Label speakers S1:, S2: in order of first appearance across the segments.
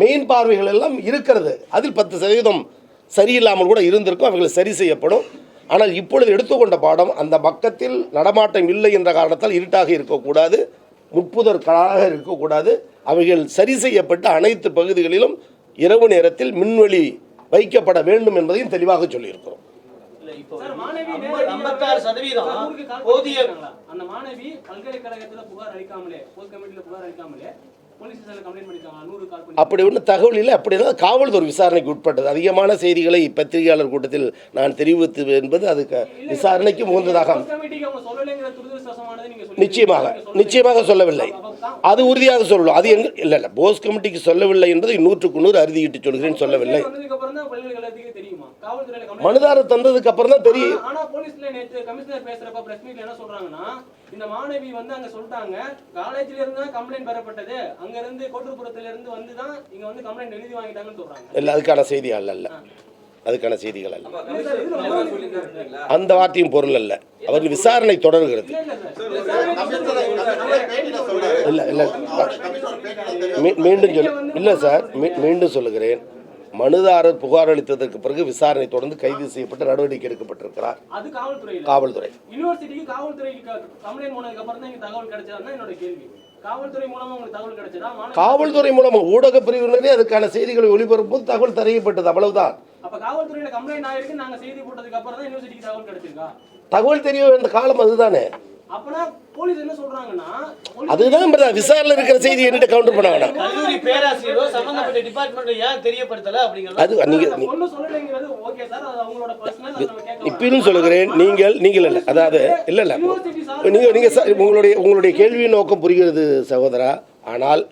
S1: Main பார்வைகள் எல்லாம் இருக்கிறது. அதில் பத்து சதவீதம் சரியில்லாமல் கூட இருந்திருக்கும் அவைகள் சரி செய்யப்படும். ஆனால் இப்பொழுது எடுத்துக்கொண்ட பாடம் அந்த பக்கத்தில் நடமாட்டம் இல்லை என்ற காரணத்தால் இருட்டாக இருக்கக்கூடாது முட்புதர் கலாக இருக்கக்கூடாது. அவைகள் சரி செய்யப்பட்ட அனைத்து பகுதிகளிலும் இரவு நேரத்தில் மின்வெளி வைக்கப்பட வேண்டும் என்பதையும் தெளிவாக சொல்லியிருக்கிறோம்.
S2: போதிய?
S3: அந்த மாணவி பல்கலைக்கழகத்துல புகார் அளிக்காமலே போஸ்ட் கமிட்டில புகார் அளிக்காமலே
S1: அப்படி ஒன்றும் தகவல் இல்லை. அப்படின்னா காவல்துறை விசாரணைக்கு உட்பட்டது. அதிகமான செய்திகளை பத்திரிகையாளர் கூட்டத்தில் நான் தெரிவித்து என்பது அதுக்கு விசாரணைக்கு
S3: சொல்லி
S1: நிச்சயமாக. நிச்சயமாக சொல்லவில்லை. அது உறுதியாக சொல்லணும் அது எங்க இல்லை இல்லை. போஸ் கமிட்டிக்கு சொல்லவில்லை என்பதை நூற்றுக்கு நூறு அறுதியிட்டு சொல்கிறேன். சொல்லவில்லை
S3: வந்ததுக்கு அப்புறம் தான் பல்கலைக்கழகத்துக்கு தெரியுமா காவல்துறையில complaint
S1: மனுதாரர் தந்ததுக்கு அப்புறம் தான் தெரியும்.
S3: ஆனா- போலீஸ்ல நேத்து கமிஷனர் பேசுறப்ப பிரஸ் மீட்ல என்ன சொல்றாங்கன்னா இந்த மாணவி வந்து அங்க சொல்லிட்டாங்க காலேஜ்ல இருந்து தான் கம்ப்ளைண்ட் பெறப்பட்டது. அங்க இருந்து கோட்டூர்புரத்துல இருந்து வந்து தான் இங்க வந்து கம்ப்ளைண்ட் எழுதி வாங்கிட்டாங்கன்னு சொல்றாங்க.
S1: இல்லை அதுக்கான செய்தி அல்ல. அல்ல அதுக்கான செய்திகள் அல்ல? அந்த வார்த்தையும் பொருள் அல்ல. அவர் விசாரணை தொடர்கிறது.
S3: இல்ல இல்ல
S1: மீண்டும் சொல் இல்லை சார். மீண்டும் சொல்லுகிறேன். மனுதாரர் புகார் அளித்ததற்கு பிறகு விசாரணை தொடர்ந்து கைது செய்யப்பட்டு நடவடிக்கை எடுக்கப்பட்டிருக்கிறார். காவல்துறை.
S3: காவல்துறை மூலமா
S1: ஊடக பிரிவினரே அதுக்கான செய்திகளை ஒளிபரப்பும் தகவல் தெரியப்பட்டது அவ்வளவுதான்.
S3: தகவல்
S1: தெரிய வேண்டிய காலம் அதுதானே. அதுதான். விசாரணையில் இருக்கிற செய்தி என்கிட்ட கவுண்டர் பண்ண வேணாம்.
S2: கல்லூரி பேராசிரியரோ சம்பந்தப்பட்ட டிபார்ட்மெண்ட் ஏன் தெரியப்படுத்தல அப்படிங்கிறது?
S1: அது நீங்க இப்பயும் சொல்லுகிறேன் நீங்கள் நீங்கள் இல்லை அதாவது இல்லை இல்லை. நீங்கள் நீங்கள் ச- உங்களுடைய உங்களுடைய கேள்வி நோக்கம் புரிகிறது சகோதரா ஆனால்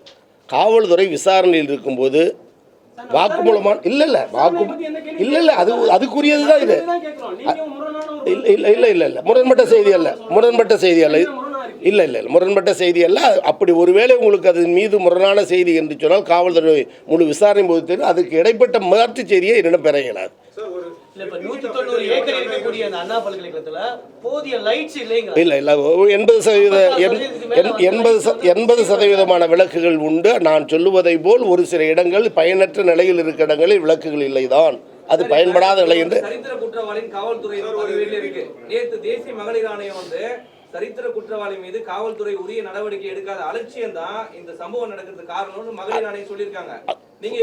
S1: காவல்துறை விசாரணையில் இருக்கும்போது வாக்குமூலமா இல்லை இல்லை வாக்கு இல்லை இல்லை அது அதுக்குரியது தான் இது. இல்லை இல்லை இல்லை இல்லை இல்லை. முரண்பட்ட செய்தி அல்ல. முரண்பட்ட செய்தி அல்ல. இல்லை இல்லை இல்லை. முரண்பட்ட செய்தி அல்ல. அப்படி ஒருவேளை உங்களுக்கு அது மீது முரணான செய்தி என்று சொன்னால் காவல்துறை முழு விசாரணை போது தெரியும். அதுக்கு இடைப்பட்ட மாற்று செய்தியை என்னிடம் பெற இயலாது.
S2: இல்ல
S1: எண்பது சதவீத எண்- எண்- எண்பது எண்பது சதவீதமான விளக்குகள் உண்டு. நான் சொல்லுவதை போல் ஒரு சில இடங்கள் பயனற்ற நிலையில் இருக்கிற இடங்களில் விளக்குகள் இல்லைதான். அது பயன்படாத நிலை என்று
S4: சரித்திர குற்றவாளியின் காவல்துறை நேத்து தேசிய மகளிர் ஆணையம் வந்து சரித்திர குற்றவாளி மீது காவல்துறை உரிய நடவடிக்கை எடுக்காத அலட்சியம் தான் இந்த சம்பவம் நடக்கிறதுக்கு காரணம்னு மகளிர் ஆணையம் சொல்லியிருக்காங்க. நீங்க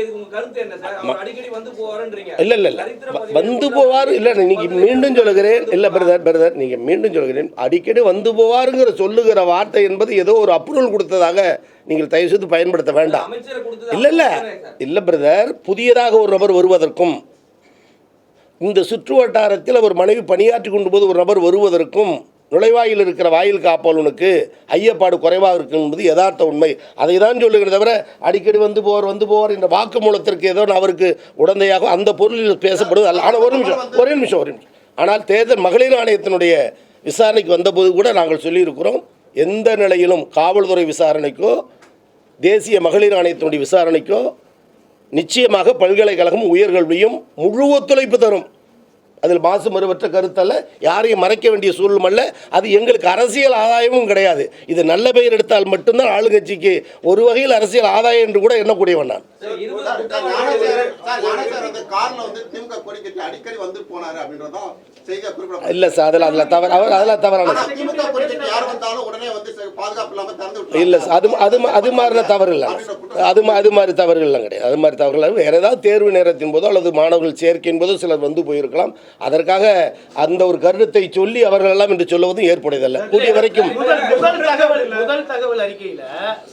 S4: வந்து
S1: இல்லை இல்லை இல்லை. போவார். இல்லை நீங்கள் மீண்டும் சொல்லுகிறேன். இல்லை பிரதர் பிரதர் நீங்கள் மீண்டும் சொல்லுகிறேன். அடிக்கடி வந்து போவாருங்கிற சொல்லுகிற வார்த்தை என்பது ஏதோ ஒரு அப்ரூவல் கொடுத்ததாக நீங்கள் தயவு செய்து பயன்படுத்த வேண்டாம். இல்லை இல்லை. இல்லை. பிரதர் புதியதாக ஒரு நபர் வருவதற்கும் இந்த சுற்று வட்டாரத்தில் அவர் மனைவி பணியாற்றி கொண்டு போது ஒரு நபர் வருவதற்கும் நுழைவாயில் இருக்கிற வாயில் காப்பவனுக்கு ஐயப்பாடு குறைவாக இருக்கும் என்பது யதார்த்த உண்மை. அதை தான் சொல்லுகிற தவிர அடிக்கடி வந்து போவார் வந்து போவார் இந்த வாக்குமூலத்திற்கு ஏதோ அவருக்கு உடந்தையாக அந்த பொருளில் பேசப்படுவது அல்ல. ஆனால் ஒரு நிமிஷம் ஒரே நிமிஷம் ஒரு நிமிஷம். ஆனால் தேர்தல் மகளிர் ஆணையத்தினுடைய விசாரணைக்கு வந்தபோது கூட நாங்கள் சொல்லியிருக்கிறோம் எந்த நிலையிலும் காவல்துறை விசாரணைக்கோ தேசிய மகளிர் ஆணையத்தினுடைய விசாரணைக்கோ நிச்சயமாக பல்கலைக்கழகம் உயர்கல்வியும் முழு ஒத்துழைப்பு தரும். அதில் மாசு மறுவற்ற கருத்தல்ல யாரையும் மறைக்க வேண்டிய சூழலும் அல்ல அது எங்களுக்கு அரசியல் ஆதாயமும் கிடையாது இது நல்ல பெயர் எடுத்தால் மட்டும்தான் ஆளுங்கட்சிக்கு ஒரு வகையில் அரசியல் ஆதாயம் என்று கூட எண்ணக்கூடியவன் நான்
S5: அடிக்கடி வந்து போனாரு.
S1: இல்லை சார் அதில் அதில் தவறு அவர் அதெல்லாம் தவறான. இல்லை சார் அது அது அது தவறு இல்லை. அது அது மாதிரி தவறுகள்லாம் கிடையாது. அது மாதிரி தவறுகள் வேறு ஏதாவது தேர்வு நேரத்தின் போதோ அல்லது மாணவர்கள் சேர்க்கையின் போதோ சிலர் வந்து போயிருக்கலாம். அதற்காக அந்த ஒரு கருத்தை சொல்லி அவர்கள் எல்லாம் என்று சொல்லுவதும் ஏற்புடையதல்ல. கூடிய வரைக்கும்
S2: முதல் முதல் தகவல் முதல் தகவல் அறிக்கையில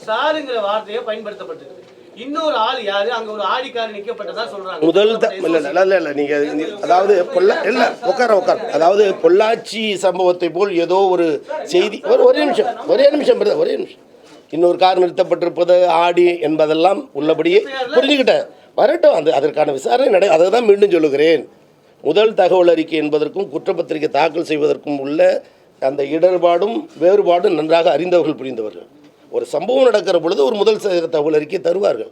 S2: சாருங்கிற வார்த்தையை பயன்படுத்தப்பட்டிருக்கு இன்னொரு ஆள் யாரு? அங்க ஒரு ஆடிக்கார் நிக்கப்பட்டதா சொல்றாங்க.
S1: முதல் இல்லை இல்லை இல்லை இல்லை நீங்கள் அதாவது பொள்ளா இல்லை உட்கார உட்கார அதாவது பொள்ளாச்சி சம்பவத்தை போல் ஏதோ ஒரு செய்தி ஒரு ஒரே நிமிஷம் ஒரே நிமிஷம் ஒரே நிமிஷம். இன்னொரு கார் நிறுத்தப்பட்டிருப்பது ஆடி என்பதெல்லாம் உள்ளபடியே புரிஞ்சுக்கிட்டேன். வரட்டும் அந்த அதற்கான விசாரணை நட அதை தான் மீண்டும் சொல்லுகிறேன். முதல் தகவல் அறிக்கை என்பதற்கும் குற்றப்பத்திரிகை தாக்கல் செய்வதற்கும் உள்ள அந்த இடர்பாடும் வேறுபாடும் நன்றாக அறிந்தவர்கள் புரிந்தவர்கள். ஒரு சம்பவம் நடக்கிற பொழுது ஒரு முதல் தகவல் அறிக்கை தருவார்கள்.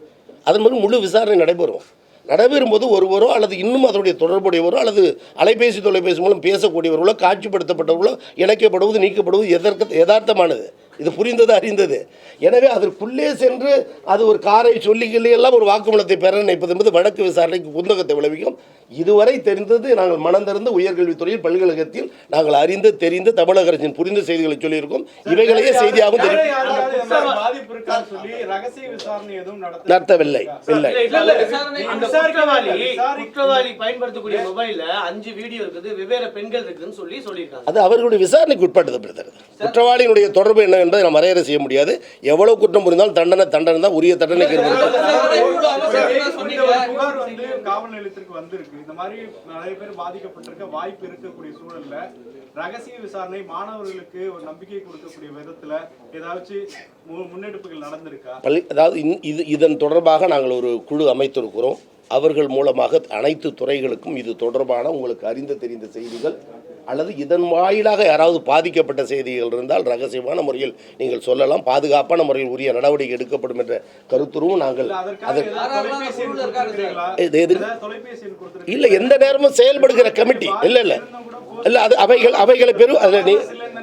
S1: அதன் மூலம் முழு விசாரணை நடைபெறும். நடைபெறும்போது ஒருவரோ அல்லது இன்னும் அதனுடைய தொடர்புடையவரோ அல்லது அலைபேசி தொலைபேசி மூலம் பேசக்கூடியவர்களோ காட்சிப்படுத்தப்பட்டவர்களோ இணைக்கப்படுவது நீக்கப்படுவது எதற்கு யதார்த்தமானது. இது புரிந்தது அறிந்தது. எனவே அதற்குள்ளே சென்று அது ஒரு காரை சொல்லிக்கொள்ளி எல்லாம் ஒரு வாக்குமூலத்தை பெற நினைப்பது என்பது வழக்கு விசாரணைக்கு புந்தகத்தை விளைவிக்கும். இதுவரை தெரிந்தது நாங்கள் மனந்திறந்து உயர்கல்வித்துறையில் பல்கலைக்கழகத்தில் நாங்கள் அறிந்து தெரிந்து தமிழக அரசின் புரிந்த செய்திகளை சொல்லியிருக்கோம். இவைகளையே செய்தியாகவும் தெரியும் நடத்தவில்லை. இல்லை.
S2: பயன்படுத்தக்கூடிய மொபைல்ல அஞ்சு வீடியோ இருக்குது வெவ்வேறு பெண்கள் இருக்குன்னு சொல்லி சொல்லியிருக்காங்க.
S1: அது அவர்களுடைய விசாரணைக்கு உட்பட்டது பிரதர். குற்றவாளியினுடைய தொடர்பு என்ன என்பதை நாம் வரையறை செய்ய முடியாது எவ்வளவு குற்றம் புரிந்தாலும் தண்டனை தண்டனை தான் உரிய தண்டனைக்கு
S6: காவல் நிலையத்திற்கு வந்திருக்கு இந்த மாதிரி நிறைய பேர் பாதிக்கப்பட்டிருக்க வாய்ப்பு இருக்கக்கூடிய சூழல்ல ரகசிய விசாரணை மாணவர்களுக்கு ஒரு நம்பிக்கை கொடுக்கக்கூடிய விதத்துல ஏதாச்சும் முன்னெடுப்புகள் நடந்திருக்கா
S1: பள்ளி அதாவது இது இதன் தொடர்பாக நாங்கள் ஒரு குழு அமைத்திருக்கிறோம் அவர்கள் மூலமாக அனைத்து துறைகளுக்கும் இது தொடர்பான உங்களுக்கு அறிந்த தெரிந்த செய்திகள் அல்லது இதன் வாயிலாக யாராவது பாதிக்கப்பட்ட செய்திகள் இருந்தால் ரகசியமான முறையில் நீங்கள் சொல்லலாம். பாதுகாப்பான முறையில் உரிய நடவடிக்கை எடுக்கப்படும் என்ற கருத்துருவும் நாங்கள்? இது எது? இல்லை எந்த நேரமும் செயல்படுகிற கமிட்டி. இல்லை இல்லை இல்லை. அது அவைகள் அவைகளை பெரும் அதில் நீ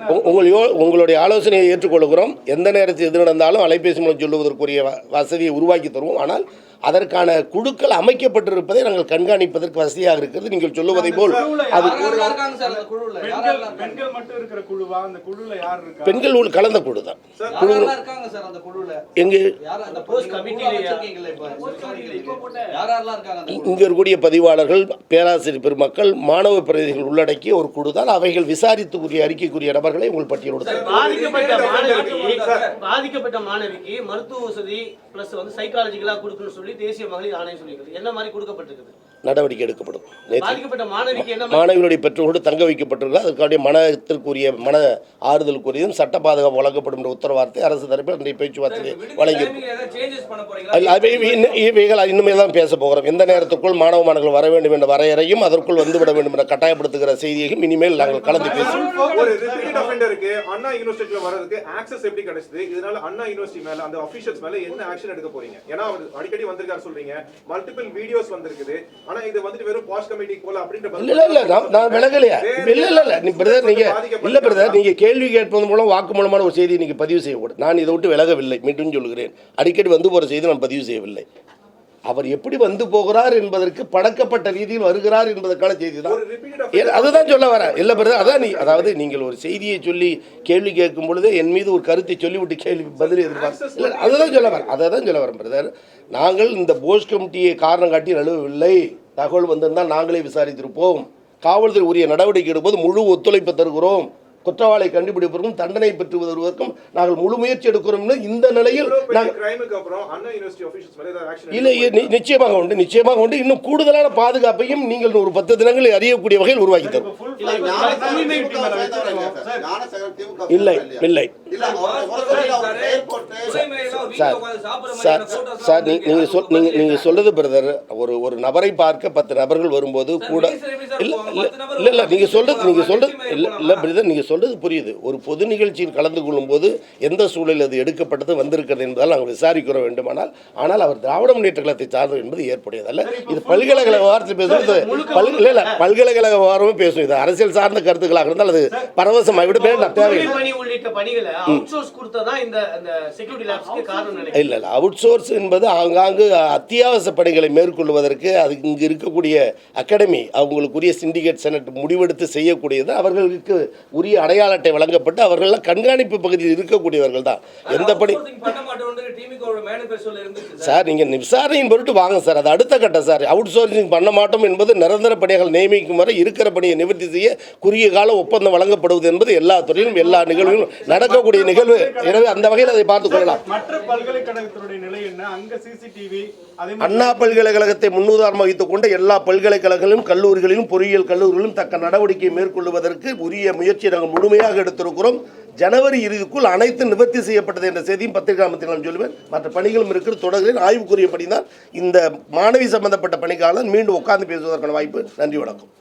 S1: உ- உங்கள் யோ உங்களுடைய ஆலோசனையை ஏற்றுக்கொள்கிறோம். எந்த நேரத்தில் எது நடந்தாலும் அலைபேசி மூலம் சொல்லுவதற்குரிய வசதியை உருவாக்கி தருவோம். ஆனால் அதற்கான குழுக்கள் அமைக்கப்பட்டிருப்பதை நாங்கள் கண்காணிப்பதற்கு வசதியாக இருக்கிறது. நீங்கள் சொல்லுவதை போல் அது
S6: பெண்கள்
S3: யாரெல்லாம் இருக்காங்க?
S6: பெண்கள் மட்டும் இருக்கிற குழுவா? அந்த குழுல யார் இருக்கா?
S1: பெண்கள் உள் கலந்த குழு தான்
S3: யாரெல்லாம் இருக்காங்க சார் அந்த குழுவுல
S1: எங்கே
S3: யார் அந்த
S2: Post
S3: போஸ்ட்
S2: committee
S3: கமிட்டில
S2: லயா?
S3: வச்சிருக்கீங்களே இப்ப? யாரெல்லாம் இருக்காங்க அந்த குழுவுல?
S1: இங்கே இருக்கக்கூடிய பதிவாளர்கள் பேராசிரியர் பெருமக்கள் மாணவ பிரதிநிதிகள் உள்ளடக்கிய ஒரு குழு தான் அவைகள் விசாரித்துக்குரிய அறிக்கைக்குரிய நபர்களை உங்கள் பட்டியலோடு
S2: பாதிக்கப்பட்ட மாணவிக்கு பாதிக்கப்பட்ட மாணவிக்கு மருத்துவ வசதி பிளஸ் வந்து சைக்காலஜிக்கலா கொடுக்கணும்னு சொல்லி தேசிய மகளிர் ஆணையம் சொல்லியிருக்குது என்ன மாதிரி கொடுக்கப்பட்டிருக்குது?
S1: நடவடிக்கை எடுக்கப்படும் மாணவிகளுடைய பெற்றோரோடு தங்க வைக்கப்பட்டிருக்கிறார் அதற்கான மனத்திற்குரிய மன ஆறுதலுக்குரியதும் சட்ட பாதுகாப்பு வழங்கப்படும் என்ற உத்தரவாதத்தை அரசு தரப்பில் இன்றைய பேச்சுவார்த்தை வழங்கி
S4: சேஞ்சஸ் பண்ண போறீங்களா
S1: அல்ல, அவை இன்னும் இவைகள் இன்னுமே தான் பேச போகிறோம் எந்த நேரத்துக்குள் மாணவ மாணவர்கள் வர வேண்டும் என்ற வரையறையும் அதற்குள் வந்துவிட வேண்டும் என்ற கட்டாயப்படுத்துகிற செய்தியையும் இனிமேல் நாங்கள் கலந்து பேசுவோம்
S7: ஒரு ரிப்பீட் அஃபெண்டருக்கு அண்ணா யூனிவர்சிட்டில வர்றதுக்கு ஆக்சஸ் எப்படி கிடைச்சது இதனால அண்ணா யூனிவர்சிட்டி மேல அந்த அபிஷியல்ஸ் மேல என்ன ஆக்ஷன் எடுக்க போறீங்க ஏன்னா அவர் அடிக்கடி வந்திருக்காரு சொல்றீங்க மல்டிபிள் வீடியோஸ் வந்திருக்குது ஆனா இது வந்துட்டு வெறும் பாஸ் கமிட்டி போல அப்படின்ற
S1: இல்ல இல்ல இல்ல நான் நான் விலகலையா? இல்ல இல்ல இல்ல. நீ பிரதர் நீங்க இல்ல பிரதர் நீங்க கேள்வி கேட்பது மூலம் வாக்கு மூலமான ஒரு செய்தியை நீங்க பதிவு செய்யக்கூடாது. நான் இதை விட்டு விலகவில்லை. மீண்டும் சொல்கிறேன் அடிக்கடி வந்து போற செய்தி நான் பதிவு செய்யவில்லை. அவர் எப்படி வந்து போகிறார் என்பதற்கு பழக்கப்பட்ட ரீதியில் வருகிறார் என்பதற்கான செய்தி தான். அதுதான் சொல்ல வரேன். இல்லை பிரதர் அதான் நீ அதாவது நீங்கள் ஒரு செய்தியை சொல்லி கேள்வி கேட்கும் பொழுது என் மீது ஒரு கருத்தை சொல்லிவிட்டு கேள்வி பதில் எதிர்பார்க்க அதுதான் சொல்ல வரேன். அதை தான் சொல்ல வரேன் பிரதர். நாங்கள் இந்த போஸ் கமிட்டியை காரணம் காட்டி நழுவவில்லை. தகவல் வந்திருந்தால் நாங்களே விசாரித்திருப்போம். காவல்துறை உரிய நடவடிக்கை எடுப்பது முழு ஒத்துழைப்பு தருகிறோம். குற்றவாளி கண்டுபிடிப்பதற்கும் தண்டனை பெற்று வருவதற்கும் நாங்கள் முழு முயற்சி எடுக்கிறோம் என்று இந்த நிலையில் நாங்கள்
S7: கிரைமுக்கு அப்புறம் அண்ணா யூனிவர்சிட்டி அபிஷியல்ஸ் மேல ஏதாவது ஆக்ஷன்
S1: இல்லை நிச்சயமாக உண்டு நிச்சயமாக உண்டு. இன்னும் கூடுதலான பாதுகாப்பையும் நீங்கள் ஒரு பத்து தினங்களில் அறியக்கூடிய வகையில் உருவாக்கி தரும்.
S5: இல்ல,
S1: இல்லை சார். சார். சார் நீ- நீங்க சொல் நீங்க நீங்க சொல்றது பிரதர் ஒரு ஒரு நபரை பார்க்க பத்து நபர்கள் வரும்போது கூட இல்ல இல்ல இல்ல இல்ல நீங்க சொல்றது நீங்க சொல்றது இல்ல இல்ல பிரதர் சொல்றது புரியுது. ஒரு பொது நிகழ்ச்சியில் கலந்து கொள்ளும் போது எந்த சூழலில் அது எடுக்கப்பட்டது வந்திருக்கிறது என்பதால் நாங்கள் விசாரிக்கிற வேண்டுமானால். ஆனால் அவர் திராவிட முன்னேற்ற கழகத்தை சார்ந்தவர் என்பது ஏற்புடையதல்ல. இது பல்கலைக்கழக விவகாரத்தில் பேசுவது பல் இல்ல இல்ல பல்கலைக்கழக விவகாரமும் பேசும். இது அரசியல் சார்ந்த கருத்துக்களாக இருந்தால் அது பரவசமாகி விட வேண்டாம் தேவையில்லை. இல்லை இல்லை அவுட் சோர்ஸ் என்பது ஆங்காங்கு அத்தியாவசிய பணிகளை மேற்கொள்வதற்கு அது இங்கு இருக்கக்கூடிய அகாடமி அவங்களுக்குரிய சிண்டிகேட் செனட் முடிவெடுத்து செய்யக்கூடியது அவர்களுக்கு உரிய அடையாள அட்டை வழங்கப்பட்டு அவர்கள்லாம் கண்காணிப்பு பகுதியில் இருக்கக்கூடியவர்கள் தான். எந்த பணி
S4: சார்.
S1: நீங்கள் விசாரணையின் பொருட்டு வாங்க சார். அது அடுத்த கட்டம் சார். அவுட் சோர்சிங் பண்ண மாட்டோம் என்பது நிரந்தர பணிகள் நியமிக்கும் வரை இருக்கிற பணியை நிவர்த்தி செய்ய குறுகிய கால ஒப்பந்தம் வழங்கப்படுவது என்பது எல்லா துறையிலும் எல்லா நிகழ்விலும் நடக்கக்கூடிய நிகழ்வு. எனவே அந்த வகையில் அதை பார்த்துக் கொள்ளலாம்.
S6: மற்ற பல்கலைக்கழகத்தினுடைய நிலை என்ன? அங்க சிசிடிவி அதே மாதிரி
S1: அண்ணா பல்கலைக்கழகத்தை முன்னுதாரணம் வைத்துக் கொண்ட எல்லா பல்கலைக்கழகங்களிலும் கல்லூரிகளிலும் பொறியியல் கல்லூரிகளிலும் தக்க நடவடிக்கை மேற்கொள்வதற்கு உரிய முயற்சி நாங்கள் முழுமையாக எடுத்திருக்கிறோம். ஜனவரி இறுதிக்குள் அனைத்து நிவர்த்தி செய்யப்பட்டது என்ற செய்தியும் பத்திரிகாமத்தில் நான் சொல்லுவேன் மற்ற பணிகளும் இருக்கிற தொடர்களில் ஆய்வுக்குரியபடி தான் இந்த மாணவி சம்பந்தப்பட்ட பணிக்காலம் மீண்டும் உட்கார்ந்து பேசுவதற்கான வாய்ப்பு. நன்றி வணக்கம்.